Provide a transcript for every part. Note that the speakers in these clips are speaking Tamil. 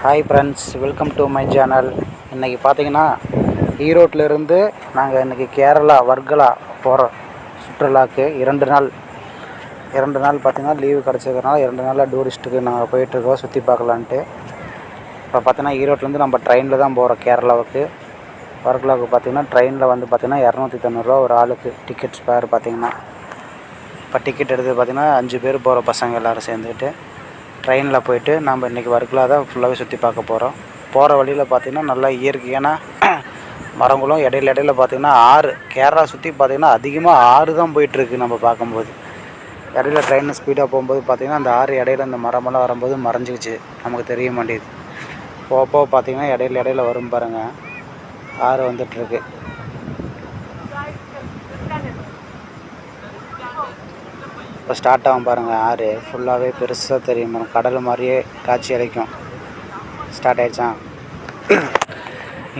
Hi friends welcome to my channel இன்றைக்கி பார்த்தீங்கன்னா ஈரோட்டிலேருந்து நாங்கள் இன்றைக்கி கேரளா வர்கலா போகிறோம் சுற்றுலாக்கு இரண்டு நாள் இரண்டு நாள் பார்த்திங்கன்னா லீவு கிடச்சிருக்கனால இரண்டு நாளில் டூரிஸ்ட்டுக்கு நாங்கள் போயிட்டுருக்கோம் சுற்றி பார்க்கலான்ட்டு. இப்போ பார்த்தீங்கன்னா ஈரோட்லேருந்து நம்ம ட்ரெயினில் தான் போகிறோம் கேரளாவுக்கு. வர்கலாவுக்கு பார்த்திங்கன்னா ட்ரெயினில் வந்து பார்த்திங்கன்னா இரநூத்தி தொண்ணூறுரூவா ஒரு ஆளுக்கு டிக்கெட் ஸ்பேர் பார்த்திங்கன்னா. இப்போ டிக்கெட் எடுத்து பார்த்திங்கன்னா அஞ்சு பேர் போகிற பசங்க எல்லோரும் சேர்ந்துக்கிட்டு. ட்ரெயினில் போயிட்டு நம்ம இன்றைக்கி வர்க்கலா தான் ஃபுல்லாகவே சுற்றி பார்க்க போகிறோம் போகிற வழியில் பார்த்திங்கன்னா நல்லா இயற்கையான மரங்களும் இடையில இடையில பார்த்திங்கன்னா ஆறு கேரளா சுற்றி பார்த்திங்கன்னா அதிகமாக ஆறு தான் போயிட்டுருக்கு நம்ம பார்க்கும்போது. இடையில ட்ரெயின் ஸ்பீடாக போகும்போது பார்த்திங்கன்னா அந்த ஆறு இடையில அந்த மரமெல்லாம் வரும்போது மறைஞ்சிக்கிச்சு நமக்கு தெரிய மாட்டேது போக போக பார்த்திங்கன்னா இடையில இடையில வரும் பாருங்கள் ஆறு வந்துட்டுருக்கு. இப்போ ஸ்டார்ட் ஆகும் பாருங்கள் ஆறு. ஃபுல்லாகவே பெருசாக தெரியும் கடல் மாதிரியே காட்சி அளிக்கும். ஸ்டார்ட் ஆகிடுச்சா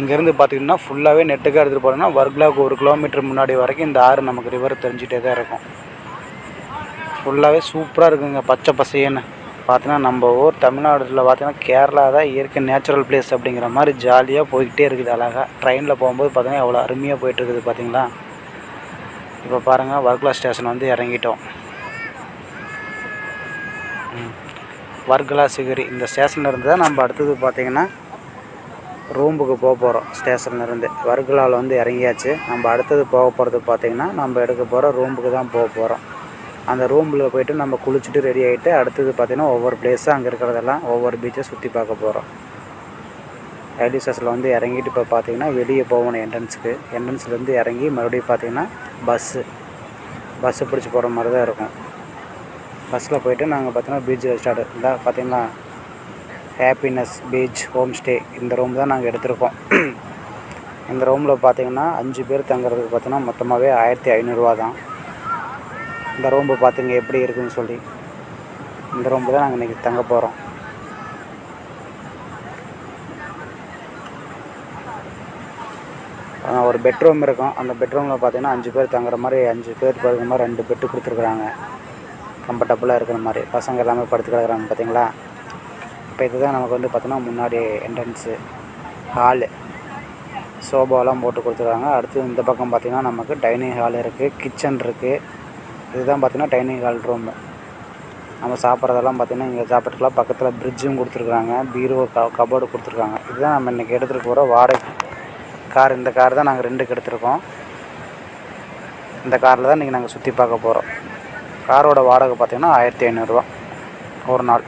இங்கேருந்து பார்த்திங்கன்னா ஃபுல்லாகவே நெட்டுக்காக எடுத்துகிட்டு போகிறோம்னா வர்க்லாவுக்கு ஒரு கிலோமீட்டர் முன்னாடி வரைக்கும் இந்த ஆறு நமக்கு ரிவர் தெரிஞ்சிட்டே தான் இருக்கும். ஃபுல்லாகவே சூப்பராக இருக்குங்க பச்சை பசையன்னு பார்த்தீங்கன்னா நம்ம ஊர் தமிழ்நாட்டில் பார்த்தீங்கன்னா கேரளா தான் இயற்கை நேச்சுரல் பிளேஸ் அப்படிங்கிற மாதிரி ஜாலியாக போய்கிட்டே இருக்குது அழகாக ட்ரெயினில் போகும்போது பார்த்தீங்கன்னா எவ்வளோ அருமையாக போயிட்டுருக்குது பார்த்தீங்களா? இப்போ பாருங்கள் வர்க்லா ஸ்டேஷன் வந்து இறங்கிட்டோம். வர்கலா சிகிரி இந்த ஸ்டேஷனில் இருந்து தான் நம்ம அடுத்தது பார்த்திங்கன்னா ரூமுக்கு போக போகிறோம் ஸ்டேஷன்லேருந்து. வர்கலாவில் வந்து இறங்கியாச்சு. நம்ம அடுத்தது போக போகிறது பார்த்திங்கன்னா நம்ம எடுக்க போகிற ரூமுக்கு தான் போக போகிறோம். அந்த ரூமில் போயிட்டு நம்ம குளிச்சுட்டு ரெடி ஆகிட்டு அடுத்தது பார்த்திங்கன்னா ஒவ்வொரு பிளேஸும் அங்கே இருக்கிறதெல்லாம் ஒவ்வொரு பீச்சை சுற்றி பார்க்க போகிறோம். ரயில்வே ஸ்டேஷனில் வந்து இறங்கிட்டு இப்போ பார்த்தீங்கன்னா வெளியே போகணும் என்ட்ரன்ஸுக்கு என்ட்ரன்ஸ்லேருந்து இறங்கி மறுபடியும் பார்த்திங்கன்னா பஸ்ஸு பஸ்ஸு பிடிச்சி போகிற மாதிரி தான் இருக்கும். பஸ்ஸில் போயிட்டு நாங்கள் பார்த்தீங்கன்னா பீச் ஸ்டார்ட் இருந்தால் பார்த்தீங்கன்னா ஹாப்பினஸ் பீச் ஹோம் ஸ்டே இந்த ரூம் தான் நாங்கள் எடுத்திருக்கோம். இந்த ரூமில் பார்த்தீங்கன்னா அஞ்சு பேர் தங்குறதுக்கு பார்த்தீங்கன்னா மொத்தமாகவே ஆயிரத்தி ஐநூறுரூவா தான். இந்த ரூம்பு பார்த்துங்க எப்படி இருக்குன்னு சொல்லி. இந்த ரூம்பு தான் நாங்கள் இன்றைக்கி தங்க போகிறோம் ஒரு பெட்ரூம் இருக்கும். அந்த பெட்ரூமில் பார்த்தீங்கன்னா அஞ்சு பேர் தங்குற மாதிரி அஞ்சு பேர் படுக்கிற மாதிரி ரெண்டு பெட்டு கொடுத்துருக்குறாங்க. கம்ஃபர்டபுளாக இருக்கிற மாதிரி. பசங்க எல்லாமே படுத்து கிடக்குறாங்க பார்த்தீங்களா இப்போ இதுதான் நமக்கு வந்து பார்த்தோன்னா முன்னாடி என்ட்ரன்ஸு ஹாலு சோபாலாம் போட்டு கொடுத்துருக்காங்க. அடுத்து இந்த பக்கம் பார்த்திங்கன்னா நமக்கு டைனிங் ஹால் இருக்குது கிச்சன் இருக்குது இதுதான் பார்த்திங்கன்னா டைனிங் ஹால் ரூமு நம்ம சாப்பிட்றதெல்லாம் பார்த்திங்கன்னா இங்கே சாப்பிட்டுக்கலாம். பக்கத்தில் ஃப்ரிட்ஜும் கொடுத்துருக்குறாங்க பீரோ க கபோர்டு கொடுத்துருக்காங்க. இதுதான் நம்ம இன்றைக்கி எடுத்துகிட்டு போகிற வாடகை. கார் இந்த கார் தான் நாங்கள் ரெண்டுக்கு எடுத்திருக்கோம். இந்த காரில் தான் இன்றைக்கி நாங்கள் சுற்றி பார்க்க போகிறோம் காரோட வாடகை பார்த்திங்கன்னா ஆயிரத்தி ஐநூறுரூவா ஒரு நாள்.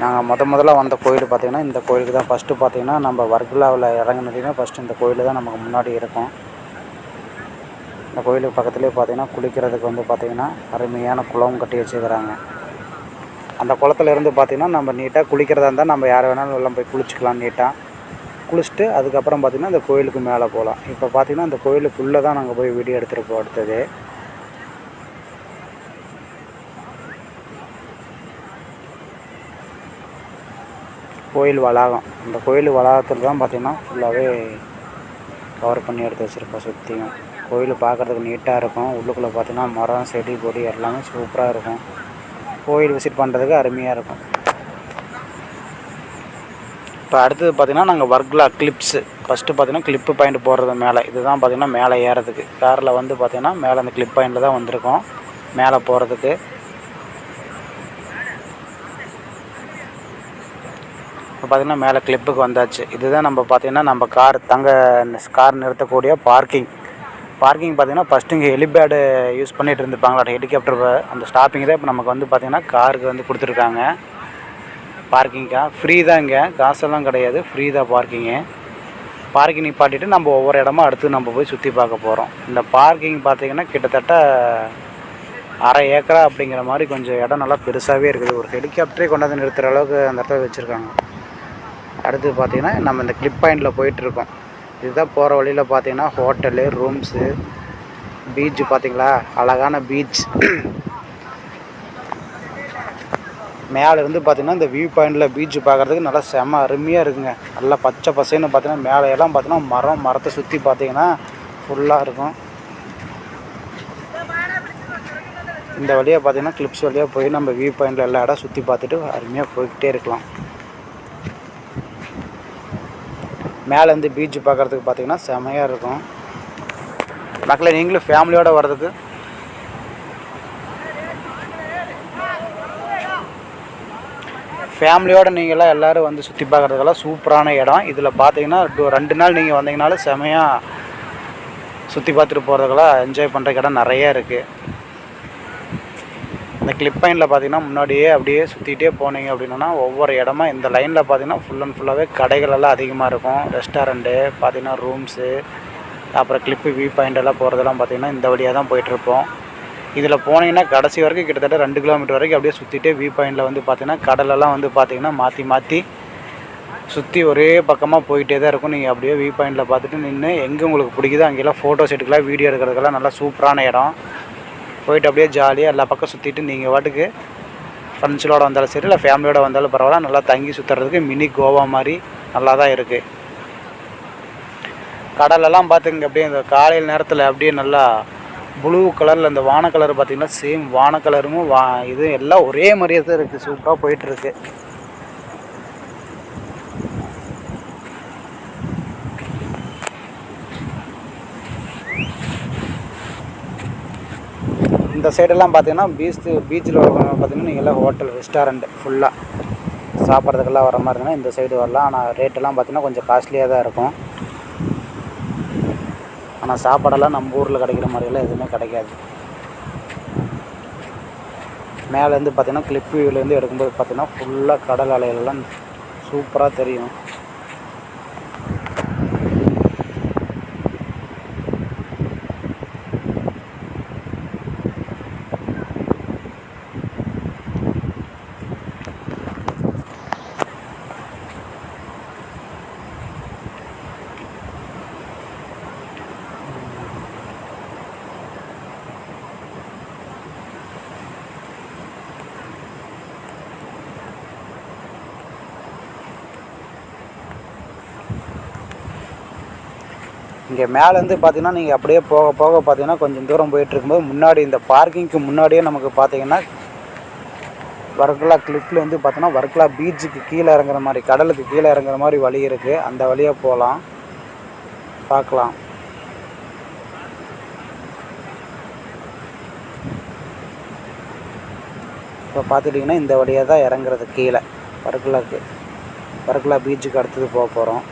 நாங்கள் முத முதல்ல வந்த கோயில் பார்த்திங்கன்னா இந்த கோயிலுக்கு தான். ஃபஸ்ட்டு பார்த்திங்கன்னா நம்ம வர்கலாவில் இறங்கினதுன்னா ஃபஸ்ட்டு இந்த கோயில் தான் நமக்கு முன்னாடி இருக்கும். இந்த கோயிலுக்கு பக்கத்துலேயே பார்த்திங்கன்னா குளிக்கிறதுக்கு வந்து பார்த்திங்கன்னா அருமையான குளம் கட்டி வச்சுக்கிறாங்க அந்த குளத்துலேருந்து பார்த்திங்கன்னா நம்ம நீட்டாக குளிக்கிறதா இருந்தால் நம்ம யார் வேணாலும் எல்லாம் போய் குளிச்சுக்கலாம் நீட்டாக குளிச்சுட்டு அதுக்கப்புறம் பார்த்திங்கன்னா இந்த கோயிலுக்கு மேலே போகலாம். இப்போ பார்த்திங்கன்னா இந்த கோயிலுக்குள்ளே தான் நாங்கள் போய் வீடியோ எடுத்துகிட்டு அடுத்தது. கோயில் வளாகம். இந்த கோயில் வளாகத்தில் தான் பார்த்திங்கன்னா ஃபுல்லாகவே கவர் பண்ணி எடுத்து வச்சுருப்போம் சுற்றியும் கோயில் பார்க்குறதுக்கு நீட்டாக இருக்கும். உள்ளுக்குள்ளே பார்த்திங்கன்னா மரம் செடி கொடி எல்லாமே சூப்பராக இருக்கும். கோயில் விசிட் பண்ணுறதுக்கு அருமையாக இருக்கும். இப்போ அடுத்தது பார்த்திங்கன்னா நாங்கள் வர்க்லா கிளிப்ஸு ஃபஸ்ட்டு பார்த்திங்கன்னா கிளிப்பு பாயிண்ட் போடுறது மேலே. இதுதான் பார்த்திங்கன்னா மேலே ஏறதுக்கு. காரில் வந்து பார்த்திங்கன்னா மேலே அந்த கிளிப் பாயிண்டில் தான் வந்திருக்கோம். மேலே போகிறதுக்கு பார்த்திங்கன்னா மேலே கிளிப்புக்கு வந்தாச்சு. இதுதான் நம்ம பார்த்திங்கன்னா நம்ம கார் தங்க கார் நிறுத்தக்கூடிய பார்க்கிங் பார்க்கிங் பார்த்திங்கன்னா ஃபஸ்ட்டு இங்கே ஹெலிபேடு யூஸ் பண்ணிகிட்டு இருந்துப்பாங்களா ஹெலிகாப்டர் அந்த ஸ்டாப்பிங் தான் இப்போ நமக்கு வந்து பார்த்திங்கன்னா காருக்கு வந்து கொடுத்துருக்காங்க. பார்க்கிங்காக ஃப்ரீ தான் இங்கே. காசெல்லாம் கிடையாது. ஃப்ரீ தான் பார்க்கிங்கு பார்க்கிங் நிப்பாட்டிட்டு நம்ம ஒவ்வொரு இடமா அடுத்து நம்ம போய் சுற்றி பார்க்க போகிறோம் இந்த பார்க்கிங் பார்த்திங்கன்னா கிட்டத்தட்ட அரை ஏக்கரா அப்படிங்கிற மாதிரி கொஞ்சம் இடம் நல்லா பெருசாகவே இருக்குது. ஒரு ஹெலிகாப்டரே கொண்டாந்து நிறுத்துகிற அளவுக்கு அந்த இடத்துல வச்சுருக்காங்க. அடுத்து பார்த்திங்கன்னா நம்ம இந்த கிளிப் பாயிண்டில் போயிட்டுருக்கோம். இதுதான் போகிற வழியில் பார்த்தீங்கன்னா ஹோட்டலு ரூம்ஸு பீச்சு பார்த்திங்களா? அழகான பீச் மேலே இருந்து பார்த்திங்கன்னா இந்த வியூ பாயிண்டில் பீச் பார்க்குறதுக்கு நல்லா செம அருமையாக இருக்குங்க. நல்லா பச்சை பசைன்னு பார்த்திங்கன்னா மேலே எல்லாம் பார்த்தீங்கன்னா மரம் மரத்தை சுற்றி பார்த்திங்கன்னா ஃபுல்லாக இருக்கும். இந்த வழியாக பார்த்தீங்கன்னா கிளிப்ஸ் வழியாக போய் நம்ம வியூ பாயிண்டில் எல்லா இடம் சுற்றி பார்த்துட்டு அருமையாக போய்கிட்டே இருக்கலாம். மேலேருந்து பீச் பார்க்குறதுக்கு பார்த்தீங்கன்னா செமையாக இருக்கும். மக்களை நீங்களும் ஃபேமிலியோடு வர்றதுக்கு. ஃபேமிலியோடு நீங்களாம் எல்லோரும் வந்து சுற்றி பார்க்குறதுக்கெல்லாம் சூப்பரான இடம். இதில் பார்த்தீங்கன்னா டூ- ரெண்டு நாள் நீங்கள் வந்தீங்கனாலும் செமையாக சுற்றி பார்த்துட்டு போகிறதுக்கெல்லாம் என்ஜாய் பண்ணுற இடம் நிறைய இருக்குது இந்த கிளிப் லைனில் பார்த்தீங்கன்னா முன்னாடியே அப்படியே சுற்றிட்டே போனீங்க அப்படின்னா ஒவ்வொரு இடமா இந்த லைனில் பார்த்தீங்கன்னா ஃபுல் அண்ட் ஃபுல்லாகவே கடைகள் எல்லாம் அதிகமாக இருக்கும். ரெஸ்டாரண்ட்டு பார்த்தீங்கன்னா ரூம்ஸு அப்புறம் கிளிப்பு வியூ பாயிண்ட் எல்லாம் போகிறதெல்லாம் பார்த்தீங்கன்னா இந்த வழியாக தான் போயிட்டுருப்போம் இதில் போனீங்கன்னா கடைசி வரைக்கும் கிட்டத்தட்ட ரெண்டு கிலோமீட்டர் வரைக்கும் அப்படியே சுற்றிட்டே வியூ பாயிண்டில் வந்து பார்த்தீங்கன்னா கடலெல்லாம் வந்து பார்த்தீங்கன்னா மாற்றி மாற்றி சுற்றி ஒரே பக்கமாக போயிட்டே தான் இருக்கும். நீங்கள் அப்படியே வியூ பாயிண்டில் பார்த்துட்டு நின்று எங்கே உங்களுக்கு பிடிக்குதோ அங்கெல்லாம் ஃபோட்டோஸ் எடுக்கலாம் வீடியோ எடுக்கிறதுக்கெல்லாம் நல்லா சூப்பரான இடம். போயிட்டு அப்படியே ஜாலியாக எல்லா பக்கம் சுற்றிட்டு நீங்கள் வாட்டுக்கு ஃப்ரெண்ட்ஸுகளோட வந்தாலும் சரி இல்லை ஃபேமிலியோட வந்தாலும் பரவாயில்ல. நல்லா தங்கி சுற்றுறதுக்கு மினி கோவா மாதிரி நல்லா தான் இருக்குது கடலெல்லாம் பார்த்துங்க அப்படியே இந்த காலையில் நேரத்தில் அப்படியே நல்லா ப்ளூ கலரில் இந்த வான கலர் பார்த்திங்கன்னா சேம் வான கலரும் வா இது எல்லாம் ஒரே மாதிரியே தான் இருக்குது சூப்பராக போயிட்டுருக்கு இந்த சைடெல்லாம் பார்த்தீங்கன்னா பீச் பீச்சில் பார்த்தீங்கன்னா நீங்கள் எல்லாம் ஹோட்டல் ரெஸ்டாரண்ட் ஃபுல்லாக சாப்பிட்றதுக்கெல்லாம் வர மாதிரி இருந்தால் இந்த சைடு வரலாம். ஆனால் ரேட்டெல்லாம் பார்த்தீங்கன்னா கொஞ்சம் காஸ்ட்லியாக தான் இருக்கும். ஆனால் சாப்பாடெல்லாம் நம்ம ஊரில் கிடைக்கிற மாதிரியெல்லாம் எதுவுமே கிடைக்காது. மேலேருந்து பார்த்தீங்கன்னா கிளிப் வியூவிலேருந்து எடுக்கும்போது பார்த்தீங்கன்னா ஃபுல்லாக கடல் அலைகளெல்லாம் சூப்பராக தெரியும். இங்கே மேலேருந்து பார்த்தீங்கன்னா நீங்கள் அப்படியே போக போக பார்த்தீங்கன்னா கொஞ்சம் தூரம் போயிட்டு இருக்கும்போது முன்னாடி இந்த பார்க்கிங்க்கு முன்னாடியே நமக்கு பார்த்தீங்கன்னா வர்க்கலா கிளிஃப்லேருந்து பார்த்தோன்னா வர்க்கலா பீச்சுக்கு கீழே இறங்குற மாதிரி கடலுக்கு கீழே இறங்குற மாதிரி வழி இருக்குது அந்த வழியாக போகலாம். பார்க்கலாம். இப்போ பார்த்துட்டிங்கன்னா இந்த வழியாக தான் இறங்குறது கீழே வர்க்கலாக்கு வர்க்கலா பீச்சுக்கு அடுத்தது போக போகிறோம்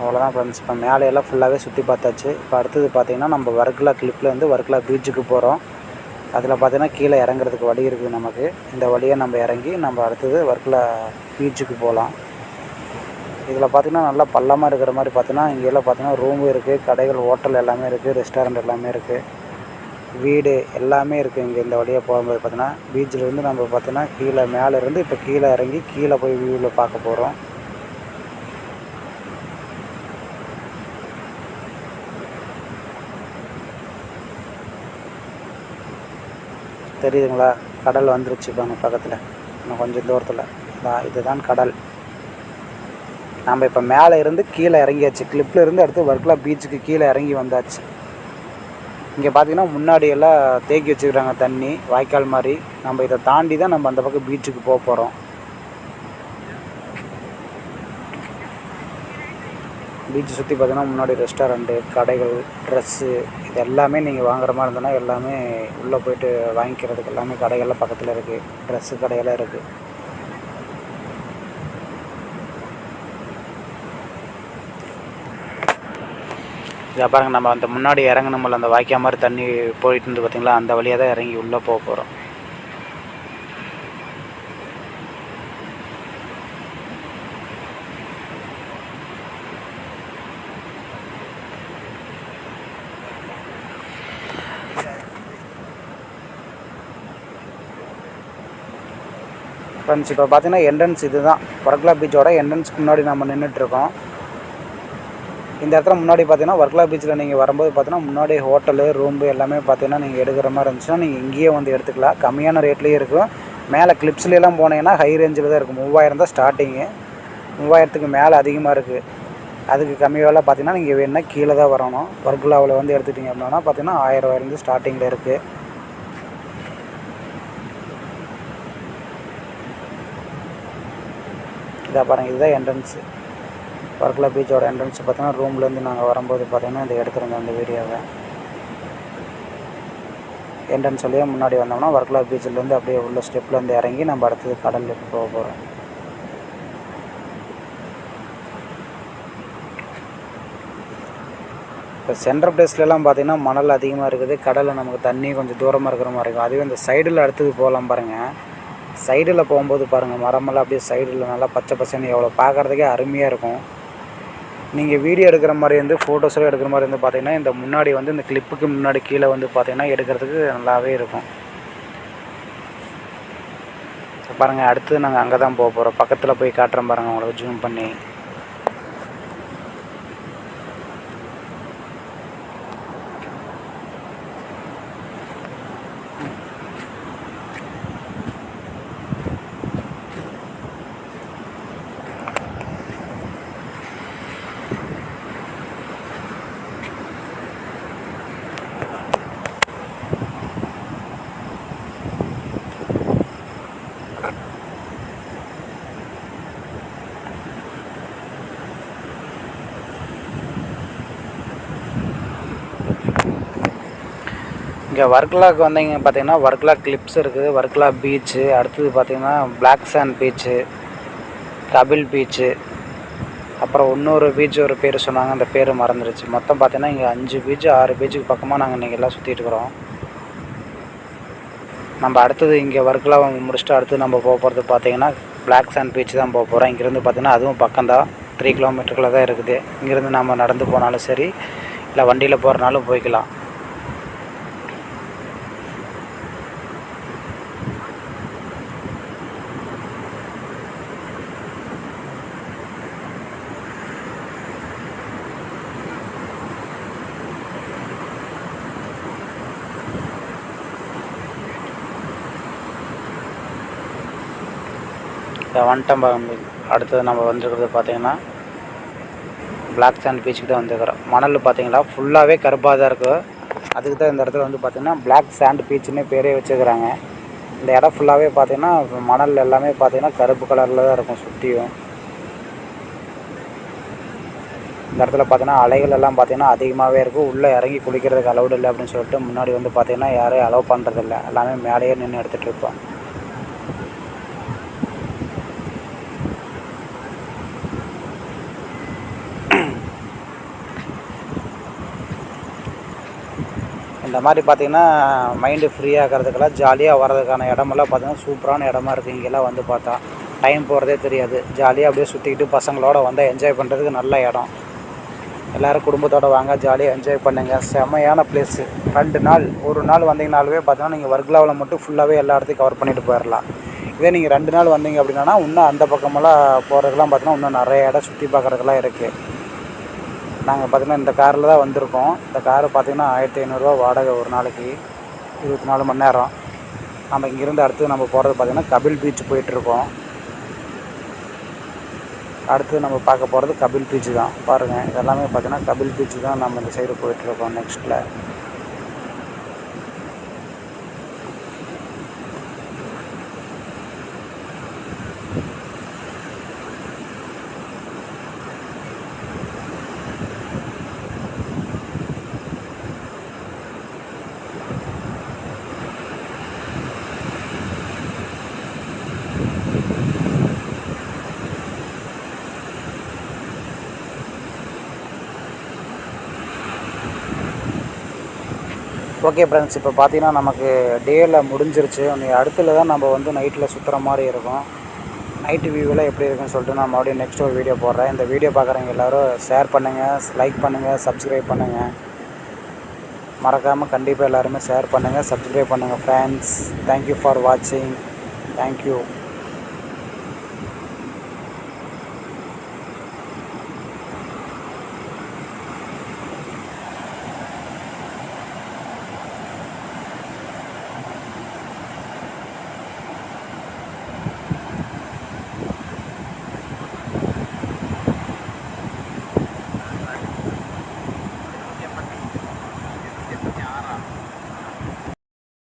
அவ்வளோதான் ஃப்ரெண்ட்ஸ் இப்போ மேலே எல்லாம் ஃபுல்லாகவே சுற்றி பார்த்தாச்சு. இப்போ அடுத்தது பார்த்தீங்கன்னா நம்ம வர்க்கலா கிளிப்லேருந்து வர்க்கலா பீச்சுக்கு போகிறோம் அதில் பார்த்தீங்கன்னா கீழே இறங்குறதுக்கு வழி இருக்குது நமக்கு. இந்த வழியை நம்ம இறங்கி நம்ம அடுத்தது வர்க்கலா பீச்சுக்கு போகலாம் இதில் பார்த்தீங்கன்னா நல்லா பள்ளமாக இருக்கிற மாதிரி பார்த்தீங்கன்னா இங்கெல்லாம் பார்த்தீங்கன்னா ரூமும் இருக்குது கடைகள் ஹோட்டல் எல்லாமே இருக்குது ரெஸ்டாரண்ட் எல்லாமே இருக்குது வீடு எல்லாமே இருக்குது இங்கே இந்த வழியாக போகும்போது பார்த்தீங்கன்னா பீச்சில் இருந்து நம்ம பார்த்தீங்கன்னா கீழே மேலே இருந்து இப்போ கீழே இறங்கி கீழே போய் வியூவில் பார்க்க போகிறோம் தெரியுதுங்களா? கடல் வந்துருச்சு பாருங்க பக்கத்தில். இன்னும் கொஞ்சம் தூரத்தில். இதான் இதுதான் கடல். நம்ம இப்போ மேலே இருந்து கீழே இறங்கியாச்சு. கிளிப்பில் இருந்து அடுத்து வர்க்கலா பீச்சுக்கு கீழே இறங்கி வந்தாச்சு. இங்கே பார்த்தீங்கன்னா முன்னாடி எல்லாம் தேக்கி வச்சுக்கிறாங்க தண்ணி வாய்க்கால் மாதிரி. நம்ம இதை தாண்டி தான் நம்ம அந்த பக்கம் பீச்சுக்கு போக போகிறோம் பீச்சை சுற்றி பார்த்தீங்கன்னா முன்னாடி ரெஸ்டாரண்ட்டு கடைகள் ட்ரெஸ்ஸு இது எல்லாமே நீங்கள் வாங்குற மாதிரி இருந்ததுன்னா எல்லாமே உள்ளே போயிட்டு வாங்கிக்கிறதுக்கு எல்லாமே கடைகள்லாம் பக்கத்தில் இருக்குது ட்ரெஸ்ஸு கடையெல்லாம் இருக்குது இதை பாருங்க நம்ம அந்த முன்னாடி இறங்கணுமில்ல அந்த வாய்க்கா மாதிரி தண்ணி போயிட்டு இருந்து பார்த்திங்களா அந்த வழியாக தான் இறங்கி உள்ளே போக போகிறோம் ஃப்ரெண்ட்ஸ் இப்போ பார்த்தீங்கன்னா என்ட்ரன்ஸ் இது தான் பரக்லா பீச்சோட என்ட்ரன்ஸ்க்கு முன்னாடி நம்ம நின்றுட்டுருக்கோம் இந்த இடத்துல முன்னாடி பார்த்தீங்கன்னா வர்க்கலா பீச்சில் நீங்கள் வரும்போது பார்த்தீங்கன்னா முன்னாடி ஹோட்டலு ரூம்பு எல்லாமே பார்த்தீங்கன்னா நீங்கள் எடுக்கிற மாதிரி இருந்துச்சுன்னா நீங்கள் இங்கேயே வந்து எடுத்துக்கலாம். கம்மியான ரேட்லேயும் இருக்கும். மேலே கிளிப்ஸ்லாம் போனீங்கன்னா ஹை ரேஞ்சில் தான் இருக்கும். மூவாயிரம் தான் ஸ்டார்டிங்கு மூவாயிரத்துக்கு மேலே அதிகமாக இருக்குது அதுக்கு கம்மி வேலை பார்த்தீங்கன்னா நீங்கள் வேணுன்னா கீழே தான் வரணும். வர்க்குலாவில் வந்து எடுத்துட்டிங்க அப்படின்னா பார்த்தீங்கன்னா ஆயிரம் ரூபாயிலேருந்து ஸ்டார்டிங்கில் இருக்குது இதாக பாருங்கள் இதுதான் என்ட்ரன்ஸு வர்க்கலா பீச்சோட என்ட்ரன்ஸ் பார்த்தீங்கன்னா ரூம்லேருந்து நாங்கள் வரும்போது பார்த்தீங்கன்னா இந்த எடுத்துருந்தோம் அந்த வீடியோவை என்ட்ரன்ஸ் வழியாக முன்னாடி வந்தோம்னா வர்க்கலா பீச்சிலேருந்து அப்படியே உள்ள ஸ்டெப்லேருந்து இறங்கி நம்ம அடுத்தது கடலுக்கு போக போகிறோம் இப்போ சென்ட்ரல் பிளேஸ்லலாம் பார்த்தீங்கன்னா மணல் அதிகமாக இருக்குது. கடலில் நமக்கு தண்ணி கொஞ்சம் தூரமாக இருக்கிற மாதிரி இருக்கும். அதுவே இந்த சைடில் அடுத்தது போகலாம் பாருங்கள் சைடில் போகும்போது பாருங்கள் மரமெல்லாம் அப்படியே சைடில் நல்லா பச்சை பசங்க எவ்வளோ பார்க்குறதுக்கே அருமையாக இருக்கும். நீங்கள் வீடியோ எடுக்கிற மாதிரி இருந்து ஃபோட்டோஸ்லாம் எடுக்கிற மாதிரி இருந்து பார்த்தீங்கன்னா இந்த முன்னாடி வந்து இந்த கிளிப்புக்கு முன்னாடி கீழே வந்து பார்த்தீங்கன்னா எடுக்கிறதுக்கு நல்லாவே இருக்கும். பாருங்கள் அடுத்து நாங்கள் அங்கே தான் போக போகிறோம் பக்கத்தில் போய் காட்டுறோம் பாருங்கள் உங்களுக்கு ஜூம் பண்ணி. இங்கே வர்க்கலாக்கு வந்தீங்க பார்த்தீங்கன்னா வர்க்கலா கிளிப்ஸ் இருக்குது வர்க்கலா பீச்சு அடுத்தது பார்த்தீங்கன்னா black sand beach Kapil beach அப்புறம் இன்னொரு பீச் ஒரு பேர் சொன்னாங்க அந்த பேர் மறந்துடுச்சு மொத்தம் பார்த்தீங்கன்னா இங்கே அஞ்சு பீச்சு ஆறு பீச்சுக்கு பக்கமாக நாங்கள் இன்றைக்கி எல்லாம் சுற்றிட்டு இருக்கிறோம். நம்ம அடுத்தது இங்கே வர்க்கலா முடிச்சுட்டு அடுத்து நம்ம போக போகிறது பார்த்தீங்கன்னா பிளாக் சாண்ட் பீச் தான் போக போகிறோம் இங்கேருந்து பார்த்தீங்கன்னா அதுவும் பக்கம்தான். த்ரீ கிலோமீட்டருக்குள்ளே தான் இருக்குது. இங்கேருந்து நம்ம நடந்து போனாலும் சரி இல்லை வண்டியில் போகிறனாலும் போய்க்கலாம். இதை வந்துட்டோம் அடுத்தது நம்ம வந்துருக்கிறது பார்த்திங்கன்னா பிளாக் சாண்ட் பீச்சுக்கு தான் வந்துருக்கிறோம். மணல் பார்த்திங்களா? ஃபுல்லாகவே கருப்பாக தான் இருக்குது அதுக்கு தான் இந்த இடத்துல வந்து பார்த்திங்கன்னா பிளாக் சாண்ட் பீச்சுன்னு பேரே வச்சுக்கிறாங்க இந்த இடம் ஃபுல்லாகவே பார்த்திங்கன்னா மணல் எல்லாமே பார்த்தீங்கன்னா கருப்பு கலரில் தான் இருக்கும் சுற்றியும் இந்த இடத்துல பார்த்தீங்கன்னா அலைகள் எல்லாம் பார்த்தீங்கன்னா அதிகமாகவே இருக்கும் உள்ளே இறங்கி குளிக்கிறதுக்கு அலௌடு இல்லை அப்படின்னு சொல்லிட்டு முன்னாடி வந்து பார்த்தீங்கன்னா யாரையும் அலோவ் பண்ணுறதில்ல எல்லாமே மேலேயே நின்று எடுத்துகிட்டு இருப்போம் இந்த மாதிரி பார்த்திங்கன்னா மைண்டு ஃப்ரீயாகிறதுக்கெல்லாம் ஜாலியாக வர்றதுக்கான இடமெல்லாம் பார்த்திங்கன்னா சூப்பரான இடமா இருக்குது இங்கெல்லாம் வந்து பார்த்தா டைம் போகிறதே தெரியாது. ஜாலியாக அப்படியே சுற்றிக்கிட்டு பசங்களோட வந்தால் என்ஜாய் பண்ணுறதுக்கு நல்ல இடம். எல்லோரும் குடும்பத்தோடு வாங்க ஜாலியாக என்ஜாய் பண்ணுங்கள் செமையான பிளேஸு ரெண்டு நாள் ஒரு நாள் வந்தீங்கனாலுமே பார்த்தீங்கன்னா நீங்கள் வர்க்கலாவில் மட்டும் ஃபுல்லாகவே எல்லா இடத்தையும் கவர் பண்ணிட்டு போயிடலாம் இதே நீங்கள் ரெண்டு நாள் வந்தீங்க அப்படின்னா இன்னும் அந்த பக்கமெல்லாம் போகிறதுக்கெல்லாம் பார்த்தீங்கன்னா இன்னும் நிறைய இடம் சுற்றி பார்க்குறதுக்கெல்லாம் இருக்குது நாங்கள் பார்த்தீங்கன்னா இந்த காரில் தான் வந்திருக்கோம். இந்த காரு பார்த்தீங்கன்னா ஆயிரத்தி ஐநூறுரூவா வாடகை ஒரு நாளைக்கு இருபத்தி நாலு மணி நேரம். நம்ம இங்கேருந்து அடுத்து நம்ம போகிறது பார்த்திங்கன்னா கபில் பீச் போயிட்டுருக்கோம். அடுத்து நம்ம பார்க்க போகிறது கபில் பீச் தான். பாருங்கள் இதெல்லாமே பார்த்திங்கன்னா கபில் பீச் தான் நம்ம இந்த சைடு போயிட்டுருக்கோம் நெக்ஸ்ட்டில் ஓகே ஃப்ரெண்ட்ஸ் இப்போ பார்த்தீங்கன்னா நமக்கு டேயில் முடிஞ்சிருச்சு. அடுத்தில் தான் நம்ம வந்து நைட்டில் சுற்றுற மாதிரி இருக்கும். நைட்டு வியூவில் எப்படி இருக்குன்னு சொல்லிட்டு நான் மறுபடியும் நெக்ஸ்ட் ஒரு வீடியோ போடுறேன். இந்த வீடியோ பார்க்குறவங்க எல்லோரும் ஷேர் பண்ணுங்கள் லைக் பண்ணுங்கள் சப்ஸ்கிரைப் பண்ணுங்கள் மறக்காமல் கண்டிப்பாக எல்லாருமே ஷேர் பண்ணுங்கள் சப்ஸ்கிரைப் பண்ணுங்கள் ஃப்ரெண்ட்ஸ் தேங்க்யூ ஃபார் வாட்சிங் தேங்க்யூ